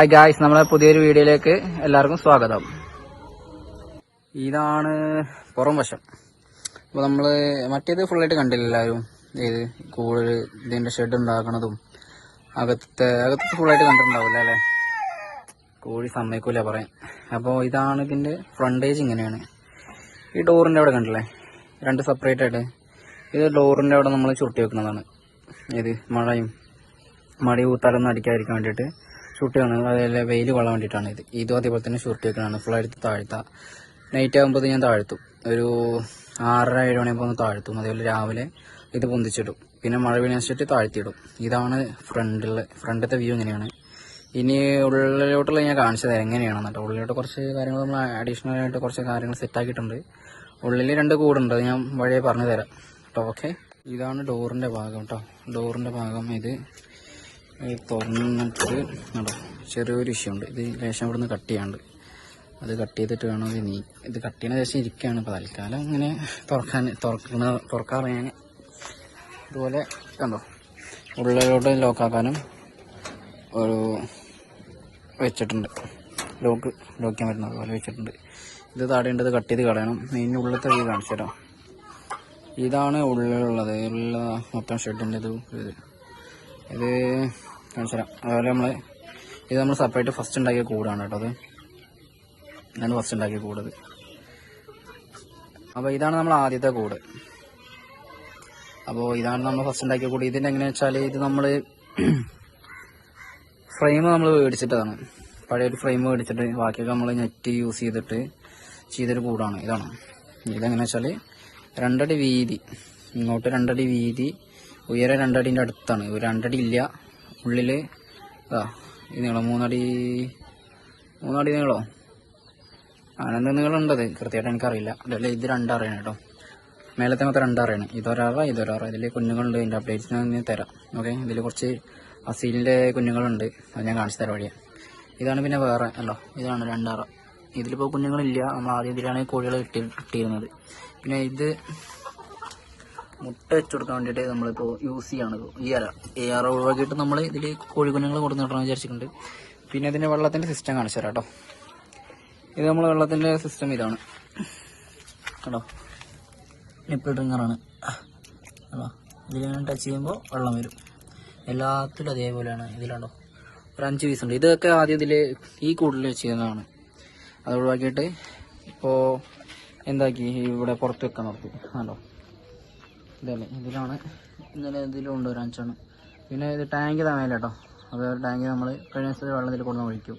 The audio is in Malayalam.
ഹായ് ഗായ്സ് നമ്മളെ പുതിയൊരു വീഡിയോയിലേക്ക് എല്ലാവർക്കും സ്വാഗതം. ഇതാണ് പുറം വശം. അപ്പോൾ നമ്മൾ മറ്റേത് ഫുള്ളായിട്ട് കണ്ടില്ല എല്ലാവരും. ഇത് കൂടുതൽ ഇതിന്റെ ഷെഡ് ഉണ്ടാക്കണതും അകത്തെ അകത്തെ ഫുള്ളായിട്ട് കണ്ടിട്ടുണ്ടാവില്ല അല്ലേ? കോഴി സമ്മതിക്കൂല പറയാൻ. അപ്പോൾ ഇതാണ് ഇതിന്റെ ഫ്രണ്ടേജ് ഇങ്ങനെയാണ്. ഈ ഡോറിന്റെ അവിടെ കണ്ടില്ലേ? രണ്ട് സെപ്പറേറ്റ് ആയിട്ട്. ഇത് ഡോറിന്റെ അവിടെ നമ്മൾ ചുരുട്ടി വെക്കുന്നതാണ്. ഇത് മഴയും മടി ഊത്താലൊന്നും അടിക്കാതിരിക്കാൻ വേണ്ടിയിട്ട് ഷൂട്ട് ചെയ്യണം അതേപോലെ വെയിൽ കൊള്ളാൻ വേണ്ടിയിട്ടാണ് ഇത്. ഇതും അതേപോലെ തന്നെ ഷൂട്ട് വെക്കുന്നതാണ് ഫുൾ എടുത്ത് താഴ്ത്ത. നൈറ്റ് ആകുമ്പോൾ ഞാൻ താഴ്ത്തും. ഒരു ആറര ഏഴ് മണിയാകുമ്പോൾ ഒന്ന് താഴ്ത്തും. അതേപോലെ രാവിലെ ഇത് പൊന്തിച്ചിടും. പിന്നെ മഴ വീണാച്ചിട്ട് താഴ്ത്തിയിടും. ഇതാണ് ഫ്രണ്ടിൽ ഫ്രണ്ടത്തെ വ്യൂ ഇങ്ങനെയാണ്. ഇനി ഉള്ളിലോട്ടുള്ള ഞാൻ കാണിച്ചത് എങ്ങനെയാണ് എന്നിട്ട് ഉള്ളിലോട്ട് കുറച്ച് കാര്യങ്ങൾ നമ്മൾ അഡീഷണൽ ആയിട്ട് കുറച്ച് കാര്യങ്ങൾ സെറ്റ് ആക്കിയിട്ടുണ്ട്. ഉള്ളിൽ രണ്ട് കൂടുണ്ട്. ഞാൻ വഴിയെ പറഞ്ഞു തരാം കേട്ടോ ഓക്കെ ഇതാണ് ഡോറിന്റെ ഭാഗം കേട്ടോ ഡോറിന്റെ ഭാഗം ഇത്. ഇത് തുറന്നിട്ട് കേട്ടോ ചെറിയൊരു ഇഷ്യൂ ഉണ്ട്. ഇത് ലേശം ഇവിടുന്ന് കട്ട് ചെയ്യാണ്ട്. അത് കട്ട് ചെയ്തിട്ട് വേണം ഇത് നീ ഇത് കട്ട് ചെയ്യുന്ന ശേഷം ഇരിക്കുകയാണ് ഇപ്പോൾ തൽക്കാലം ഇങ്ങനെ തുറക്കാൻ തുറക്കണ തുറക്കാറ് ഞാൻ ഇതുപോലെ കണ്ടോ? ഉള്ളിലോട്ട് ലോക്കാക്കാനും ഒരു വെച്ചിട്ടുണ്ട്. ലോക്ക് ലോക്ക് ചെയ്യാൻ പറ്റുന്ന അതുപോലെ വെച്ചിട്ടുണ്ട്. ഇത് താടേണ്ടത് കട്ട് ചെയ്ത് കളയണം. മെയിൻ ഉള്ളിലത്തെ ഇത് കാണിച്ചു തരാം. ഇതാണ് ഉള്ളിലുള്ളത്. ഉള്ള മൊത്തം ഷെഡിന്റെ ഇത്. ഇത് തരാം അതുപോലെ നമ്മൾ ഇത് നമ്മൾ സെപ്പറേറ്റ് ഫസ്റ്റ് ഉണ്ടാക്കിയ കൂടാണ് കേട്ടോ അത്. ഞാൻ ഫസ്റ്റ് ഉണ്ടാക്കിയ കൂടത് അപ്പോൾ ഇതാണ് നമ്മൾ ആദ്യത്തെ കൂട്. അപ്പോൾ ഇതാണ് നമ്മൾ ഫസ്റ്റ് ഉണ്ടാക്കിയ കൂട്. ഇതിന്റെ എങ്ങനെയാ വെച്ചാൽ ഇത് നമ്മൾ ഫ്രെയിം നമ്മൾ മേടിച്ചിട്ടതാണ്. പഴയൊരു ഫ്രെയിം മേടിച്ചിട്ട് ബാക്കിയൊക്കെ നമ്മൾ നെറ്റ് യൂസ് ചെയ്തിട്ട് ചെയ്തൊരു കൂടാണ്. ഇതാണ്. ഇതെങ്ങനെ വെച്ചാൽ രണ്ടടി വീതി ഇങ്ങോട്ട് രണ്ടടി വീതി ഉയരം രണ്ടടിന്റെ അടുത്താണ്. രണ്ടടി ഇല്ല ഉള്ളിൽ ആ ഈ നീളം മൂന്നടി മൂന്നടി നീളോ? അങ്ങനെ നീളമുണ്ടത് കൃത്യമായിട്ട് എനിക്കറിയില്ല. അതല്ല ഇത് രണ്ടറിയണം കേട്ടോ. മേലത്തെ മൊത്തം രണ്ടറിയണം. ഇതൊരാറ ഇതൊരാറ ഇതിൽ കുഞ്ഞുങ്ങളുണ്ട് ഇതിന്റെ അപ്ഡേറ്റ്സ് ഞാൻ തരാം. ഓക്കെ ഇതിൽ കുറച്ച് അസീലിന്റെ കുഞ്ഞുങ്ങളുണ്ട്. അത് ഞാൻ കാണിച്ചു തരാം വഴിയാണ് ഇതാണ് പിന്നെ വേറെ അല്ലോ? ഇതാണ് രണ്ടാറ. ഇതിലിപ്പോൾ കുഞ്ഞുങ്ങളില്ല. നമ്മൾ ആദ്യം ഇതിലാണ് കോഴികൾ കിട്ടി കിട്ടിയിരുന്നത്. പിന്നെ ഇത് മുട്ട വെച്ച് കൊടുക്കാൻ വേണ്ടിയിട്ട് നമ്മളിപ്പോൾ യൂസ് ചെയ്യണത് ഈ അര ഈ അറ ഒഴിവാക്കിയിട്ട് നമ്മൾ ഇതിൽ കോഴി കുഞ്ഞുങ്ങൾ കൊടുത്ത് നടണം വിചാരിച്ചിട്ടുണ്ട്. പിന്നെ ഇതിന്റെ വെള്ളത്തിന്റെ സിസ്റ്റം കാണിച്ചു തരാം കേട്ടോ. ഇത് നമ്മൾ വെള്ളത്തിന്റെ സിസ്റ്റം ഇതാണ്. കേട്ടോ നിപ്പിൾ ഡ്രിങ്കറാണ് കേട്ടോ ഇതിലിങ്ങനെ ടച്ച് ചെയ്യുമ്പോൾ വെള്ളം വരും. എല്ലാത്തിലും അതേപോലെയാണ് ഇതിലുണ്ടോ. ഒരു അഞ്ച് പീസ് ഉണ്ട്. ഇതൊക്കെ ആദ്യം ഇതിൽ ഈ കൂടുതൽ ചെയ്യുന്നതാണ് അത് ഒഴിവാക്കിയിട്ട് ഇപ്പോൾ എന്താക്കി? ഇവിടെ പുറത്ത് വെക്കാൻ നിർത്തി ആണോ ഇതല്ലേ ഇതിലാണ്. ഇന്നലെ ഇതിലുണ്ട് ഒരു അഞ്ചെണ്ണം. പിന്നെ ഇത് ടാങ്ക് തമയില്ല കേട്ടോ അത് ടാങ്ക് നമ്മൾ കഴിഞ്ഞ ദിവസത്തെ വെള്ളത്തിൽ കൊണ്ടുവന്ന് ഒഴിക്കും.